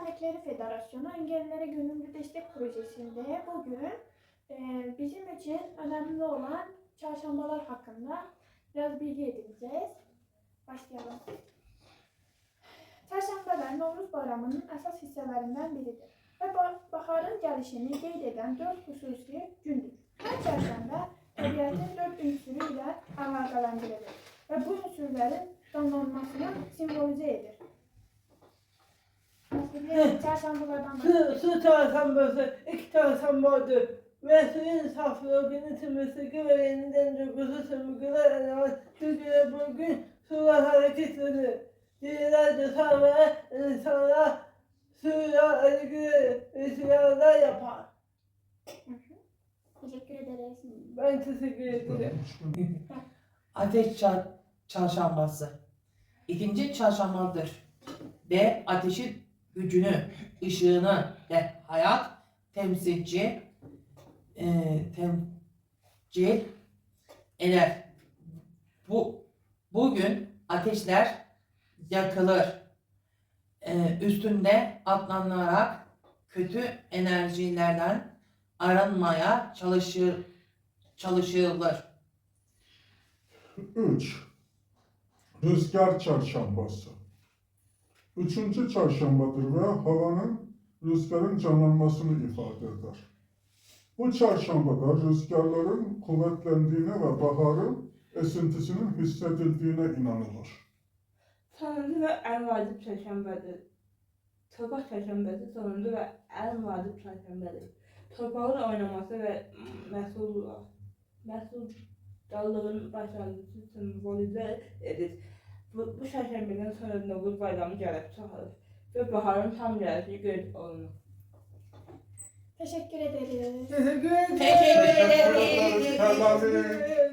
Dernekleri Federasyonu Engellilere Gönüllü Destek Projesi'nde bugün e, bizim için önemli olan çarşambalar hakkında biraz bilgi edineceğiz. Başlayalım. Çarşambalar Novruz Bayramı'nın esas hisselerinden biridir ve ba- baharın gelişini qeyd eden dört xüsusi gündür. Hər çərşənbə təbiətin dörd ünsürü ilə əlaqələndirilir və bu ünsürlərin canlanmasını simvolizə edir. Mesela çarşambalardan Su, bahsedelim. su çarşambası, iki çarşambadır. Ve suyun saflığı yönetilmesi güveğinden dokuzu sömürgüler eleman Türkiye bugün sular hareketleri. Diğerlerce sağlığa insanlar suyla ilgili rüzgarlar yapar. Teşekkür ederiz. Ben teşekkür ederim. Ateş çar çarşambası. İkinci çarşambadır. Ve ateşin gücünü, ışığını ve hayat temsilci e, temcil eder. Bu bugün ateşler yakılır. E, üstünde atlanılarak kötü enerjilerden arınmaya çalışır çalışılır. 3. Rüzgar çarşambası. Üçüncü çarşambadır ve havanın rüzgarın canlanmasını ifade eder. Bu çarşambada rüzgarların kuvvetlendiğine ve baharın esintisinin hissedildiğine inanılır. Sonuncu ve en vacip çarşambadır. Torpaq çarşambəsi sonuncu ve en vacip çarşambədir. Torpağın oynaması ve məhsul məhsuldallığın başlanğıcı simvolizə edir. Bu, bu çarşambədən sonra Novruz bayramı gəlib çağırır ve baharın tam gəlişi qeyd olunur. Teşekkür ederiz. Teşekkür ederim. Teşekkür ederim.